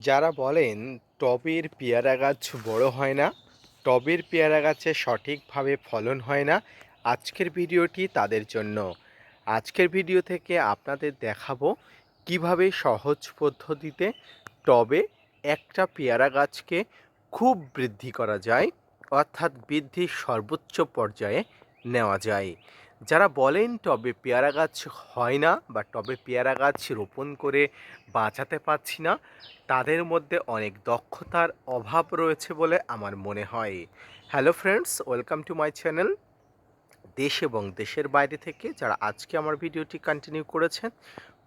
যারা বলেন টবের পেয়ারা গাছ বড় হয় না, টবের পেয়ারা গাছে সঠিকভাবে ফলন হয় না, আজকের ভিডিওটি তাদের জন্য। আজকের ভিডিও থেকে আপনাদের দেখাবো কীভাবে সহজ পদ্ধতিতে টবে একটা পেয়ারা গাছকে খুব বৃদ্ধি করা যায়, অর্থাৎ বৃদ্ধির সর্বোচ্চ পর্যায়ে নেওয়া যায়। যারা বলেন টবে পেয়ারা গাছ হয় না বা টবে পেয়ারা গাছ রোপণ করে বাঁচাতে পারছি না, তাদের মধ্যে অনেক দক্ষতার অভাব রয়েছে বলে আমার মনে হয়। Hello friends welcome to my channel দেশ এবং দেশের বাইরে থেকে যারা আজকে আমার ভিডিওটি কন্টিনিউ করেছেন,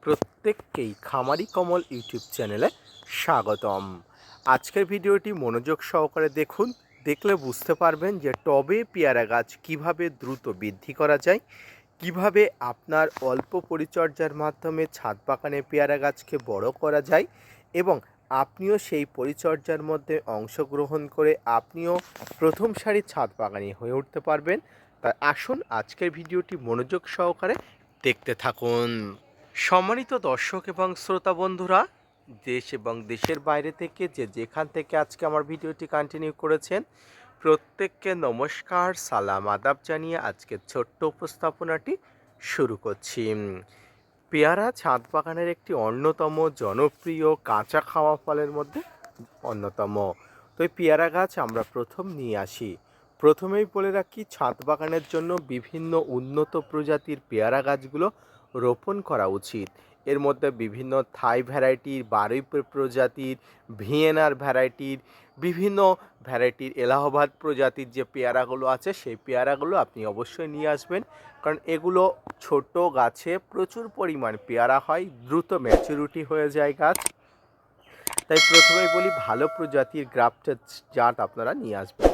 প্রত্যেককেই খামারি কমল ইউটিউব চ্যানেলে স্বাগতম। আজকের ভিডিওটি মনোযোগ সহকারে দেখুন। দেখলে বুঝতে পারবেন যে টবে পেয়ারা গাছ কীভাবে দ্রুত বৃদ্ধি করা যায়, কীভাবে আপনার অল্প পরিচর্যার মাধ্যমে ছাদ বাগানে পেয়ারা গাছকে বড় করা যায় এবং আপনিও সেই পরিচর্যার মধ্যে অংশগ্রহণ করে আপনিও প্রথম সারির ছাদ বাগানি হয়ে উঠতে পারবেন। তাই আসুন আজকের ভিডিওটি মনোযোগ সহকারে দেখতে থাকুন। সম্মানিত দর্শক এবং শ্রোতা বন্ধুরা দেশ এবং দেশের বাইরে থেকে যে যেখান থেকে আজকে আমার ভিডিওটি কন্টিনিউ করেছেন, প্রত্যেককে নমস্কার, সালাম, আদাব জানিয়ে আজকে ছোট্ট উপস্থাপনাটি শুরু করছি। পেয়ারা ছাদ বাগানের একটি অন্যতম জনপ্রিয় কাঁচা খাওয়া ফলের মধ্যে অন্যতম। তো এই পেয়ারা গাছ আমরা প্রথম নিয়ে আসি। প্রথমেই বলে রাখি ছাদ বাগানের জন্য বিভিন্ন উন্নত প্রজাতির পেয়ারা গাছগুলো রোপণ করা উচিত। এর মধ্যে বিভিন্ন থাই ভ্যারাইটির, বারুই প্রজাতির, ভিয়েনার ভ্যারাইটির, বিভিন্ন ভ্যারাইটির এলাহাবাদ প্রজাতির যে পেয়ারাগুলো আছে, সেই পেয়ারাগুলো আপনি অবশ্যই নিয়ে আসবেন। কারণ এগুলো ছোট গাছে প্রচুর পরিমাণ পেয়ারা হয়, দ্রুত ম্যাচুরিটি হয়ে যায় গাছ। তাই প্রথমেই বলি, ভালো প্রজাতির গ্রাফটেড জাত আপনারা নিয়ে আসবেন।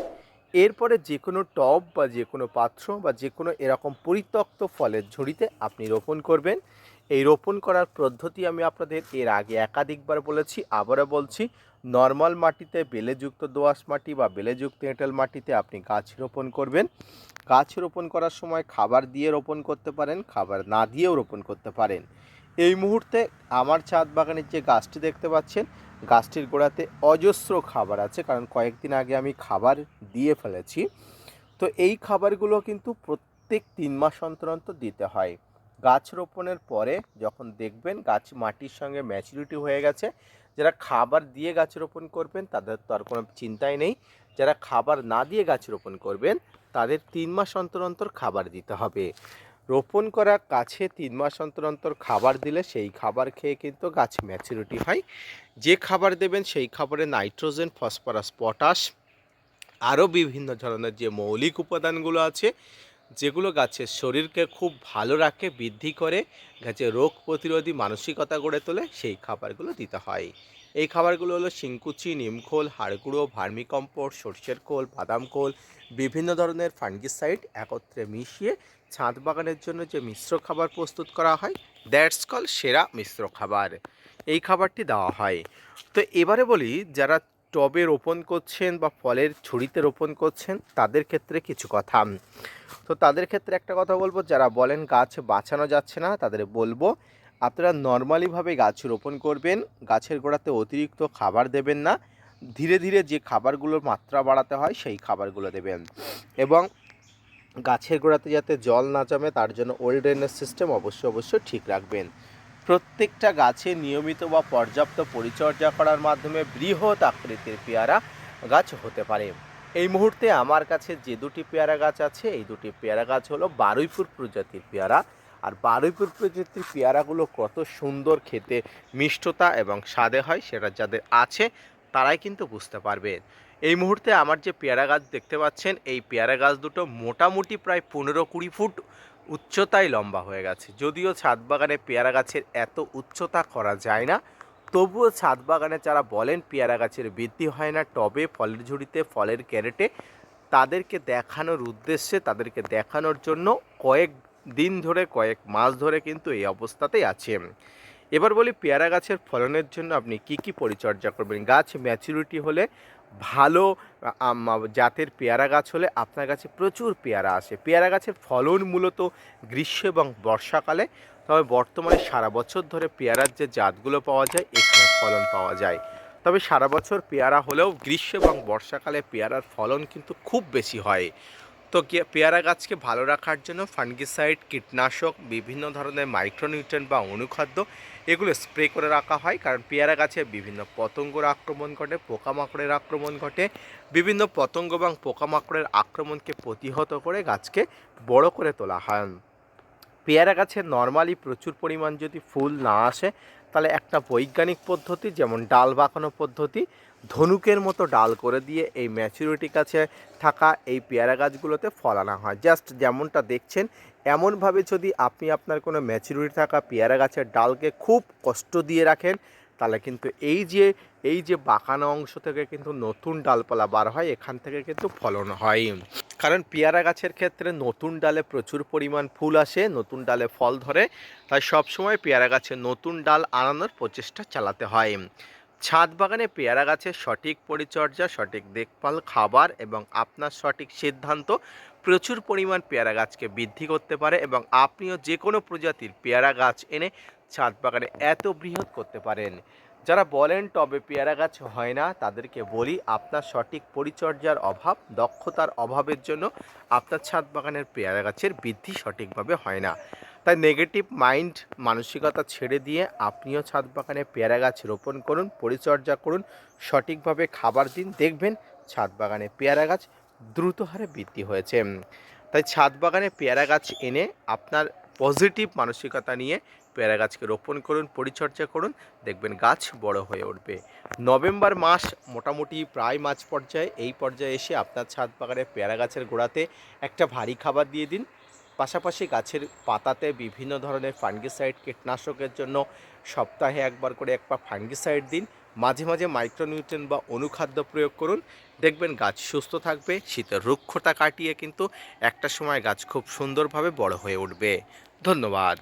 এরপরে যে কোনো টব বা যে কোনো পাত্র বা যে কোনো এরকম পরিত্যক্ত ফলের ঝুড়িতে আপনি রোপণ করবেন। এই রোপণ করার পদ্ধতি আমি আপনাদের এর আগে একাধিকবার বলেছি, আবারও বলছি, নর্মাল মাটিতে বেলেযুক্ত দোআঁশ মাটি বা বেলেযুক্ত এঁটেল মাটিতে আপনি গাছ রোপণ করবেন। গাছ রোপণ করার সময় খাবার দিয়ে রোপণ করতে পারেন, খাবার না দিয়েও রোপণ করতে পারেন। এই মুহূর্তে আমার ছাদ বাগানের যে গাছটি দেখতে পাচ্ছেন, গাছটির গোড়াতে অজস্র খাবার আছে, কারণ কয়েকদিন আগে আমি খাবার দিয়ে ফেলেছি। তো এই খাবারগুলো কিন্তু প্রত্যেক তিন মাস অন্তর অন্তর দিতে হয়। গাছ রোপণের পরে যখন দেখবেন গাছ মাটির সঙ্গে ম্যাচুরিটি হয়ে গেছে, যারা খাবার দিয়ে গাছ রোপণ করবেন তাদের তো আর কোনো চিন্তাই নেই, যারা খাবার না দিয়ে গাছ রোপণ করবেন তাদের তিন মাস অন্তর অন্তর খাবার দিতে হবে। রোপণ করা গাছে তিন মাস অন্তর অন্তর খাবার দিলে সেই খাবার খেয়ে কিন্তু গাছ ম্যাচুরিটি হয়। যে খাবার দেবেন সেই খাবারে নাইট্রোজেন, ফসফরাস, পটাশ, আরও বিভিন্ন ধরনের যে মৌলিক উপাদানগুলো আছে যেগুলো গাছের শরীরকে খুব ভালো রাখে, বৃদ্ধি করে গাছের রোগ প্রতিরোধী মানসিকতা গড়ে তোলে, সেই খাবারগুলো দিতে হয়। এই খাবারগুলো হলো শিংকুচি, নিমখোল, হাড়গুঁড়ো, ভার্মিকম্পোস্ট, সর্ষের খোল, বাদাম খোল, বিভিন্ন ধরনের ফাঙ্গিসাইড একত্রে মিশিয়ে ছাদ বাগানের জন্য যে মিশ্র খাবার প্রস্তুত করা হয়, দ্যাটস কল সেরা মিশ্র খাবার। এই খাবারটি দেওয়া হয়। তো এবারে বলি, যারা টবে রোপণ করছেন বা ফলের ঝুড়িতে রোপণ করছেন, তাদের ক্ষেত্রে কিছু কথা। তো তাদের ক্ষেত্রে একটা কথা বলব, যারা বলেন গাছ বাঁচানো যাচ্ছে না, তাদের বলব, আপনারা নর্মালিভাবে গাছ রোপণ করবেন, গাছের গোড়াতে অতিরিক্ত খাবার দেবেন না, ধীরে ধীরে যে খাবারগুলোর মাত্রা বাড়াতে হয়, সেই খাবারগুলো দেবেন। এবং গাছের গোড়াতে যাতে জল না জমে, তার জন্য ওল্ড ড্রেনেজ সিস্টেম অবশ্যই অবশ্যই ঠিক রাখবেন। প্রত্যেকটা গাছে নিয়মিত বা পর্যাপ্ত পরিচর্যা করার মাধ্যমে বৃহৎ আকৃতির পেয়ারা গাছ হতে পারে। এই মুহূর্তে আমার কাছে যে দুটি পেয়ারা গাছ আছে, এই দুটি পেয়ারা গাছ হলো বারুইপুর প্রজাতির পেয়ারা। আর বারুইপুর প্রজাতির পেয়ারাগুলো কত সুন্দর খেতে, মিষ্টতা এবং স্বাদে হয় সেটা যাদের আছে, তারাই কিন্তু বুঝতে পারবেন এই মুহূর্তে আমার যে পেয়ারা গাছ দেখতে পাচ্ছেন, এই পেয়ারা গাছ দুটো মোটামুটি প্রায় পনেরো কুড়ি ফুট উচ্চতায় লম্বা হয়ে গেছে। যদিও ছাদ বাগানে পেয়ারা গাছের এত উচ্চতা করা যায় না, তবুও ছাদ বাগানে যারা বলেন পেয়ারা গাছের বৃদ্ধি হয় না, টবে ফলের ঝুড়িতে, ফলের ক্যারেটে, তাদেরকে দেখানোর উদ্দেশ্যে, তাদেরকে দেখানোর জন্য কয়েক দিন ধরে, কয়েক মাস ধরে কিন্তু এই অবস্থাতেই আছে। এবার বলি পেয়ারা গাছের ফলনের জন্য আপনি কি কি পরিচর্যা করবেন? গাছ ম্যাচুরিটি হলে ভালো জাতের পেয়ারা গাছ হলে আপনার কাছে প্রচুর পেয়ারা আসে। পেয়ারা গাছের ফলন মূলত গ্রীষ্ম এবং বর্ষাকালে। তবে বর্তমানে সারা বছর ধরে পেয়ারার যে জাতগুলো পাওয়া যায়, এখানে ফলন পাওয়া যায়। তবে সারা বছর পেয়ারা হলেও গ্রীষ্ম এবং বর্ষাকালে পেয়ারার ফলন কিন্তু খুব বেশি হয়। তো পেয়ারা গাছকে ভালো রাখার জন্য ফানগিসাইড কীটনাশক, বিভিন্ন ধরনের মাইক্রোনিউট্রেন বা অনুখাদ্য এগুলো স্প্রে করে রাখা হয়। কারণ পেয়ারা গাছে বিভিন্ন পতঙ্গর আক্রমণ ঘটে, পোকামাকড়ের আক্রমণ ঘটে। বিভিন্ন পতঙ্গ এবং পোকামাকড়ের আক্রমণকে প্রতিহত করে গাছকে বড় করে তোলা হয়। পেয়ারা গাছে নর্মালি প্রচুর পরিমাণ যদি ফুল না আসে, তাহলে একটা বৈজ্ঞানিক পদ্ধতি, যেমন ডাল বাঁকানো পদ্ধতি, ধনুকের মতো ডাল করে দিয়ে এই ম্যাচুরিটি কাছে থাকা এই পেয়ারা গাছগুলোতে ফলানো হয়। জাস্ট যেমনটা দেখছেন, এমনভাবে যদি আপনি আপনার কোনো ম্যাচুরিটি থাকা পেয়ারা গাছের ডালকে খুব কষ্ট দিয়ে রাখেন, তাহলে কিন্তু এই যে এই যে বাঁকানো অংশ থেকে কিন্তু নতুন ডালপালা বার হয়, এখান থেকে কিন্তু ফলন হয় কারণ পেয়ারা গাছের ক্ষেত্রে নতুন ডালে প্রচুর পরিমাণ ফুল আসে, নতুন ডালে ফল ধরে, তাই সবসময় পেয়ারা গাছে নতুন ডাল আনানোর প্রচেষ্টা চালাতে হয়। ছাদ বাগানে পেয়ারা গাছের সঠিক পরিচর্যা, সঠিক দেখভাল, খাবার এবং আপনার সঠিক সিদ্ধান্ত প্রচুর পরিমাণ পেয়ারা গাছকে বৃদ্ধি করতে পারে এবং আপনিও যে কোনো প্রজাতির পেয়ারা গাছ এনে ছাদ বাগানে এত বৃহৎ করতে পারেন। যারা বলেন টবে পেয়ারা গাছ হয় না, তাদেরকে বলি আপনার সঠিক পরিচর্যার অভাব, দক্ষতার অভাবের জন্য আপনার ছাদ বাগানের পেয়ারা গাছের বৃদ্ধি সঠিকভাবে হয় না। তাই নেগেটিভ মাইন্ড মানসিকতা ছেড়ে দিয়ে আপনিও ছাদ বাগানে পেয়ারা গাছ রোপণ করুন, পরিচর্যা করুন, সঠিকভাবে খাবার দিন, দেখবেন ছাদ বাগানে পেয়ারা গাছ দ্রুত হারে বৃদ্ধি হয়েছে। তাই ছাদ বাগানে পেয়ারা গাছ এনে আপনার পজিটিভ মানসিকতা নিয়ে পেয়ারা গাছকে রোপণ করুন, পরিচর্যা করুন, দেখবেন গাছ বড় হয়ে উঠবে। নভেম্বর মাস মোটামুটি প্রায় মাঝ পর্যায়ে। এই পর্যায়ে এসে আপনার ছাদ বাগানে পেয়ারা গাছের গোড়াতে একটা ভারী খাবার দিয়ে দিন। পাশাপাশি গাছের পাতাতে বিভিন্ন ধরনের ফাঙ্গিসাইড কীটনাশকের জন্য সপ্তাহে একবার করে একবার ফাঙ্গিসাইড দিন। মাঝে মাঝে মাইক্রোনিউট্রেন বা অনুখাদ্য প্রয়োগ করুন। দেখবেন গাছ সুস্থ থাকবে, শীতের রুক্ষতা কাটিয়ে কিন্তু একটা সময় গাছ খুব সুন্দরভাবে বড় হয়ে উঠবে। ধন্যবাদ।